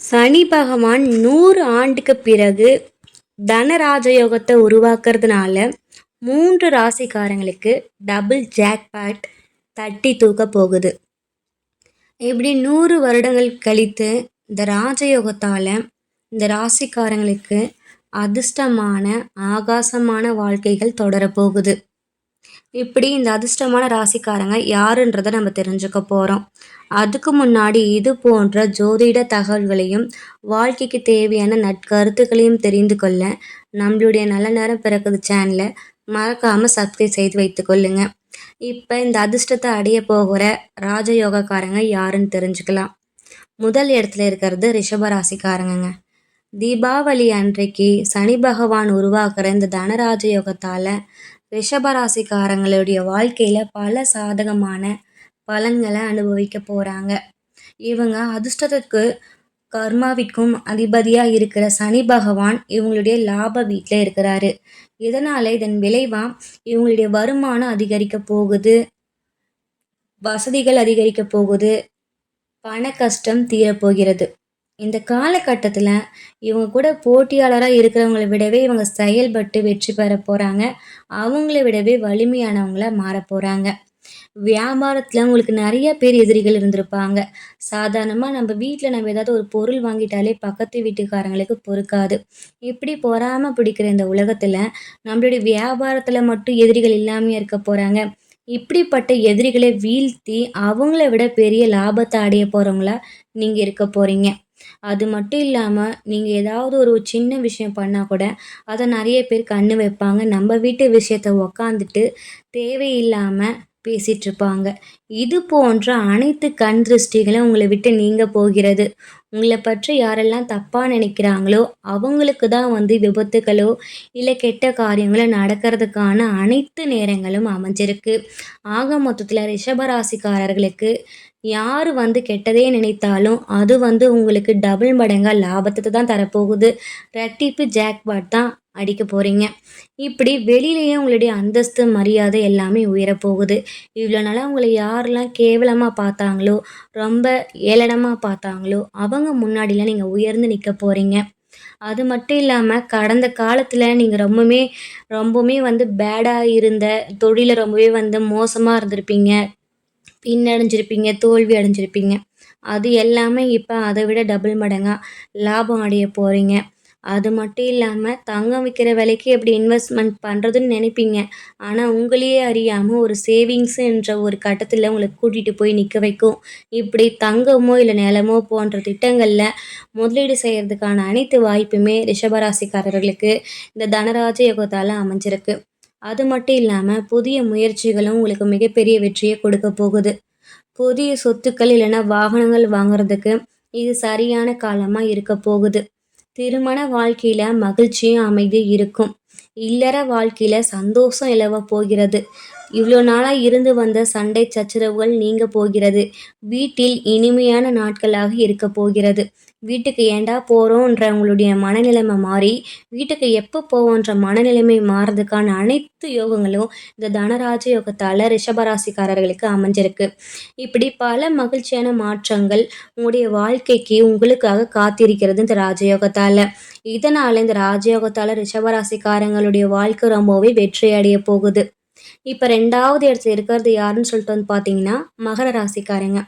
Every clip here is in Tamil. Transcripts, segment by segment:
சனி பகவான் நூறு ஆண்டுக்கு பிறகு தனராஜயோகத்தை உருவாக்குறதுனால மூன்று ராசிக்காரங்களுக்கு டபுள் ஜாக்பேட் தட்டி தூக்க போகுது. இப்படி நூறு வருடங்கள் கழித்து இந்த ராஜயோகத்தால் இந்த ராசிக்காரங்களுக்கு அதிர்ஷ்டமான ஆகாசமான வாழ்க்கைகள் தொடரப்போகுது இப்படி இந்த அதிர்ஷ்டமான ராசிக்காரங்க யாருன்றதை நம்ம தெரிஞ்சுக்க போகிறோம் அதுக்கு முன்னாடி இது போன்ற ஜோதிட தகவல்களையும் வாழ்க்கைக்கு தேவையான நற்கருத்துக்களையும் தெரிந்து கொள்ள நம்மளுடைய நல்ல நேரம் பிறக்குது சேனலை மறக்காமல் சப்ஸ்கிரைப் செய்து வைத்து கொள்ளுங்க. இப்போ இந்த அதிர்ஷ்டத்தை அடைய போகிற ராஜயோகக்காரங்க யாருன்னு தெரிஞ்சுக்கலாம். முதல் இடத்துல இருக்கிறது ரிஷபராசிக்காரங்க தீபாவளி அன்றைக்கு சனி பகவான் உருவாக்குற இந்த தனராஜ யோகத்தால் ரிஷபராசிக்காரங்களுடைய வாழ்க்கையில் பல சாதகமான பலன்களை அனுபவிக்க போகிறாங்க இவங்க அதிர்ஷ்டத்துக்கு கர்மாவிற்கும் அதிபதியாக இருக்கிற சனி பகவான் இவங்களுடைய லாப வீட்டில் இருக்கிறாரு. இதனால் இதன் விளைவாக இவங்களுடைய வருமானம் அதிகரிக்க போகுது. வசதிகள் அதிகரிக்க போகுது. பண கஷ்டம் தீரப்போகிறது. இந்த காலகட்டத்தில் இவங்க கூட போட்டியாளராக இருக்கிறவங்கள விடவே இவங்க செயல்பட்டு வெற்றி பெற போகிறாங்க அவங்கள விடவே வலிமையானவங்களாக மாற போகிறாங்க வியாபாரத்தில் உங்களுக்கு நிறைய பேர் எதிரிகள் இருந்திருப்பாங்க. சாதாரணமாக நம்ம வீட்டில் நம்ம ஏதாவது ஒரு பொருள் வாங்கிட்டாலே பக்கத்து வீட்டுக்காரங்களுக்கு பொறுக்காது. இப்படி பொறாமல் பிடிக்கிற இந்த உலகத்தில் நம்மளுடைய வியாபாரத்தில் மட்டும் எதிரிகள் இல்லாமையே இருக்க போகிறாங்க இப்படிப்பட்ட எதிரிகளை வீழ்த்தி அவங்கள விட பெரிய லாபத்தை அடைய போகிறவங்களா நீங்கள் இருக்க போகிறீங்க அது மட்டும் இல்லாமல் நீங்கள் ஏதாவது ஒரு சின்ன விஷயம் பண்ணால் கூட அதை நிறைய பேர் கண்ணு வைப்பாங்க. நம்ம வீட்டு விஷயத்த உக்காந்துட்டு தேவையில்லாமல் பேசிகிட்ருப்பாங்க இது போன்ற அனைத்து கண் திருஷ்டிகளும் உங்களை விட்டு நீங்க போகிறது. உங்களை பற்றி யாரெல்லாம் தப்பாக நினைக்கிறாங்களோ அவங்களுக்கு தான் வந்து விபத்துகளோ இல்லை கெட்ட காரியங்களோ நடக்கிறதுக்கான அனைத்து நேரங்களும் அமைஞ்சிருக்கு. ஆக மொத்தத்தில் ரிஷபராசிக்காரர்களுக்கு யார் வந்து கெட்டதே நினைத்தாலும் அது வந்து உங்களுக்கு டபுள் மடங்காக லாபத்தை தான் தரப்போகுது. ரெட்டிப்பு ஜாக்பாட் தான் அடிக்க போகிறீங்க இப்படி வெளியிலேயே உங்களுடைய அந்தஸ்து மரியாதை எல்லாமே உயரப்போகுது. இவ்வளோ நாளாக உங்களை யாரெல்லாம் கேவலமாக பார்த்தாங்களோ ரொம்ப ஏளனமாக பார்த்தாங்களோ அவங்க முன்னாடிலாம் நீங்கள் உயர்ந்து நிற்க போகிறீங்க அது மட்டும் இல்லாமல் கடந்த காலத்தில் நீங்கள் ரொம்பவுமே ரொம்பவுமே வந்து பேடாக இருந்த தொழிலை ரொம்பவே வந்து மோசமாக இருந்திருப்பீங்க. பின்னடைஞ்சிருப்பீங்க தோல்வி அடைஞ்சிருப்பீங்க. அது எல்லாமே இப்போ அதை விட டபுள் மடங்காக லாபம் அடைய போகிறீங்க அது மட்டும் இல்லாமல் தங்கம் விற்கிற விலைக்கு எப்படி இன்வெஸ்ட்மெண்ட் பண்ணுறதுன்னு நினைப்பீங்க. ஆனால் உங்களையே அறியாமல் ஒரு சேவிங்ஸுன்ற ஒரு கட்டத்தில் உங்களை கூட்டிகிட்டு போய் நிற்க வைக்கும். இப்படி தங்கமோ இல்லை நிலமோ போன்ற திட்டங்களில் முதலீடு செய்கிறதுக்கான அனைத்து வாய்ப்புமே ரிஷபராசிக்காரர்களுக்கு இந்த தனராஜ யோகத்தால் அமைஞ்சிருக்கு. அது மட்டும் இல்லாமல் புதிய முயற்சிகளும் உங்களுக்கு மிகப்பெரிய வெற்றியை கொடுக்க போகுது. புதிய சொத்துக்கள் இல்லைன்னா வாகனங்கள் வாங்குறதுக்கு இது சரியான காலமாக இருக்க போகுது. திருமண வாழ்க்கையில் மகிழ்ச்சியும் அமைதி இருக்கும். இல்லற வாழ்க்கையில் சந்தோஷம் இலவ போகிறது. இவ்வளோ நாளாக இருந்து வந்த சண்டை சச்சரவுகள் நீங்க போகிறது. வீட்டில் இனிமையான நாட்களாக இருக்க போகிறது. வீட்டுக்கு ஏண்டா போகிறோன்ற உங்களுடைய மனநிலைமை மாறி வீட்டுக்கு எப்போ போவோன்ற மனநிலைமை மாறதுக்கான அனைத்து யோகங்களும் இந்த தனராஜ யோகத்தால் ரிஷபராசிக்காரர்களுக்கு அமைஞ்சிருக்கு. இப்படி பல மகிழ்ச்சியான மாற்றங்கள் உங்களுடைய வாழ்க்கைக்கு உங்களுக்காக காத்திருக்கிறது இந்த ராஜயோகத்தால். இதனால் இந்த ராஜயோகத்தால் தங்களுடைய வாழ்க்கை ரொம்பவே வெற்றி அடைய போகுது. இப்போ ரெண்டாவது இடத்துல இருக்கிறது யாருன்னு சொல்லிட்டு வந்து பார்த்தீங்கன்னா மகர ராசிக்காரங்க.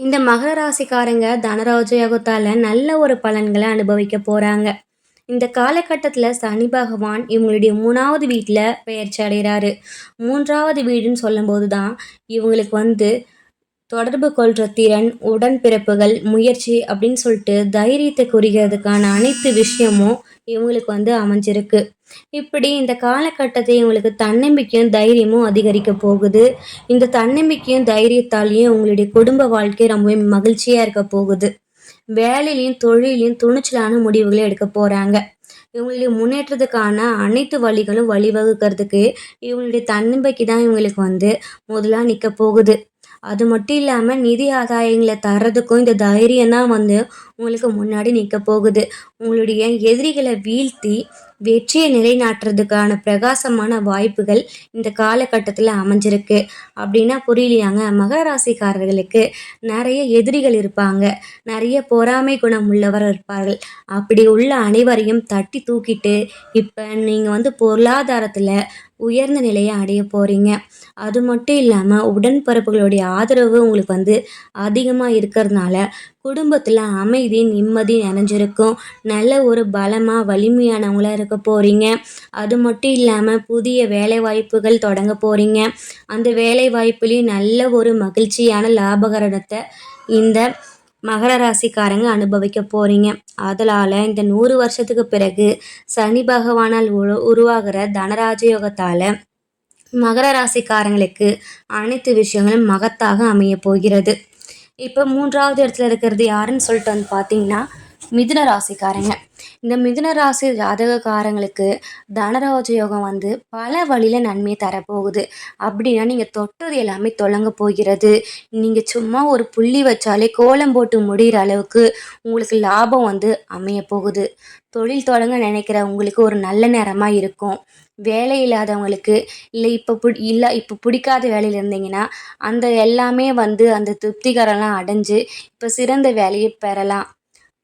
இந்த மகர ராசிக்காரங்க தனராஜ யோகத்தால் நல்ல ஒரு பலன்களை அனுபவிக்க போகிறாங்க இந்த காலகட்டத்தில் சனி பகவான் இவங்களுடைய மூணாவது வீட்டில் பெயர்ச்சி அடைகிறாரு மூன்றாவது வீடுன்னு சொல்லும்போது தான் இவங்களுக்கு வந்து தொடர்பு கொள்கிற திறன் உடன்பிறப்புகள் முயற்சி அப்படின்னு சொல்லிட்டு தைரியத்தை குறிக்கிறதுக்கான அனைத்து விஷயமும் இவங்களுக்கு வந்து அமைஞ்சிருக்கு. இப்படி இந்த காலகட்டத்தை இவங்களுக்கு தன்னம்பிக்கையும் தைரியமும் அதிகரிக்க போகுது. இந்த தன்னம்பிக்கையும் தைரியத்தாலேயும் உங்களுடைய குடும்ப வாழ்க்கை ரொம்பவே மகிழ்ச்சியாக இருக்க போகுது. வேலையிலையும் தொழிலையும் துணிச்சலான முடிவுகளை எடுக்க போகிறாங்க இவங்களுடைய முன்னேற்றத்துக்கான அனைத்து வழிகளும் வழிவகுக்கிறதுக்கு இவங்களுடைய தன்னம்பிக்கை தான் இவங்களுக்கு வந்து முதலாக நிற்க போகுது. அது மட்டும் இல்லாமல் நிதி ஆதாயங்களை தர்றதுக்கும் இந்த தைரியம் தான் வந்து உங்களுக்கு முன்னாடி நிற்க போகுது. உங்களுடைய எதிரிகளை வீழ்த்தி வெற்றியை நிலைநாட்டுறதுக்கான பிரகாசமான வாய்ப்புகள் இந்த காலகட்டத்தில் அமைஞ்சிருக்கு. அப்படின்னா புரியலையாங்க? மகராசிக்காரர்களுக்கு நிறைய எதிரிகள் இருப்பாங்க. நிறைய பொறாமை குணம் உள்ளவர் இருப்பார்கள். அப்படி உள்ள அனைவரையும் தட்டி தூக்கிட்டு இப்போ நீங்கள் வந்து பொருளாதாரத்தில் உயர்ந்த நிலையை அடைய போகிறீங்க அது மட்டும் இல்லாமல் உடன்பிறப்புகளுடைய ஆதரவு உங்களுக்கு வந்து அதிகமாக இருக்கிறதுனால குடும்பத்தில் அமைதி நிம்மதி நிறைஞ்சிருக்கும் நல்ல ஒரு பலமாக வலிமையானவங்களாக இருக்க போகிறீங்க அது மட்டும் இல்லாமல் புதிய வேலை வாய்ப்புகள் தொடங்க போகிறீங்க அந்த வேலை வாய்ப்புலேயும் நல்ல ஒரு மகிழ்ச்சியான லாபகரணத்தை இந்த மகர ராசிக்காரங்க அனுபவிக்க போகிறீங்க அதனால் இந்த நூறு வருஷத்துக்கு பிறகு சனி பகவானால் உரு உருவாகிற தனராஜ யோகத்தால் மகர ராசிக்காரங்களுக்கு அனைத்து விஷயங்களும் மகத்தாக அமைய போகிறது. இப்போ மூன்றாவது இடத்துல இருக்கிறது யாருன்னு சொல்லிட்டு வந்து பார்த்தீங்கன்னா மிதுன ராசிக்காரங்க. இந்த மிதுன ராசி ஜாதகக்காரங்களுக்கு தனராஜ யோகம் வந்து பல வழியில் நன்மையை தரப்போகுது. அப்படின்னா நீங்கள் தொட்டது எல்லாமே தொடங்க போகிறது. நீங்கள் சும்மா ஒரு புள்ளி வச்சாலே கோலம் போட்டு முடிகிற அளவுக்கு உங்களுக்கு லாபம் வந்து அமைய போகுது. தொழில் தொடங்க நினைக்கிற உங்களுக்கு ஒரு நல்ல நேரமாக இருக்கும். வேலை இல்லாதவங்களுக்கு இல்லை இப்போ பிடி இல்லை இப்போ பிடிக்காத வேலையில் இருந்தீங்கன்னா அந்த எல்லாமே வந்து அந்த திருப்திகரம்லாம் அடைஞ்சு இப்போ சிறந்த வேலையை பெறலாம்.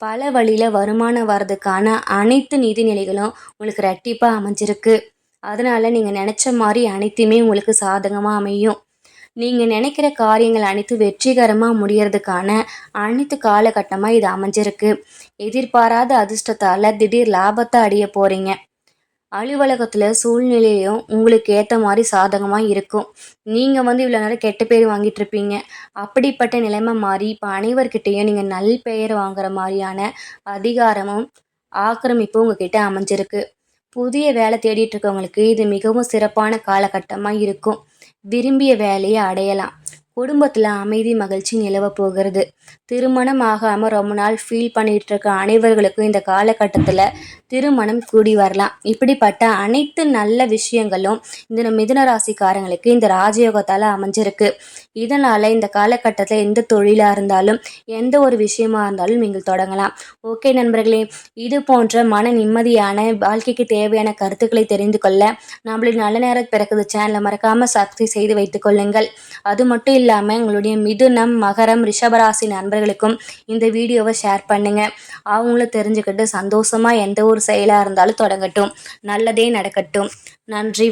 பல வழியில் வருமானம் வர்றதுக்கான அனைத்து நிதிநிலைகளும் உங்களுக்கு ரெட்டிப்பாக அமைஞ்சிருக்கு. அதனால் நீங்கள் நினச்ச மாதிரி அனைத்துமே உங்களுக்கு சாதகமாக அமையும். நீங்கள் நினைக்கிற காரியங்கள் அனைத்து வெற்றிகரமாக முடியறதுக்கான அனைத்து காலகட்டமாக இது அமைஞ்சிருக்கு. எதிர்பாராத அதிர்ஷ்டத்தால் திடீர் லாபத்தை அடைய போகிறீங்க அலுவலகத்தில் சூழ்நிலையும் உங்களுக்கு ஏற்ற மாதிரி சாதகமாக இருக்கும். நீங்கள் வந்து இவ்வளோ நேரம் கெட்ட பேர் வாங்கிட்டு இருப்பீங்க. அப்படிப்பட்ட நிலைமை மாறி இப்போ அனைவர்கிட்டேயும் நீங்கள் நல் பெயர் வாங்குற மாதிரியான அதிகாரமும் ஆக்கிரமிப்பும் உங்ககிட்ட அமைஞ்சிருக்கு. புதிய வேலை தேடிட்டு இருக்கவங்களுக்கு இது மிகவும் சிறப்பான காலகட்டமாக இருக்கும். விரும்பிய வேலையை அடையலாம். குடும்பத்தில் அமைதி மகிழ்ச்சி நிலவ போகிறது. திருமணம் ஆகாமல் ரொம்ப நாள் ஃபீல் பண்ணிகிட்டு இருக்க அனைவர்களுக்கும் இந்த காலகட்டத்தில் திருமணம் கூடி வரலாம். இப்படிப்பட்ட அனைத்து நல்ல விஷயங்களும் இந்த மிதுன ராசிக்காரங்களுக்கு இந்த ராஜயோகத்தால் அமைஞ்சிருக்கு. இதனால் இந்த காலகட்டத்தில் எந்த தொழிலாக இருந்தாலும் எந்த ஒரு விஷயமா இருந்தாலும் நீங்கள் தொடங்கலாம். ஓகே நண்பர்களே இது போன்ற மன நிம்மதியான வாழ்க்கைக்கு தேவையான கருத்துக்களை தெரிந்து கொள்ள நம்மளுடைய நல்ல நேரம் பிறக்குது சேனலை மறக்காமல் சப்ஸ்கிரைப் செய்து வைத்துக் கொள்ளுங்கள். அது மட்டும் இல்லாமல் உங்களுடைய மிதுனம் மகரம் ரிஷபராசி நண்பர்களுக்கும் இந்த வீடியோவை ஷேர் பண்ணுங்கள் அவங்களும் தெரிஞ்சுக்கிட்டு சந்தோஷமாக எந்த ஒரு செயலாக இருந்தாலும் தொடங்கட்டும். நல்லதே நடக்கட்டும். நன்றி.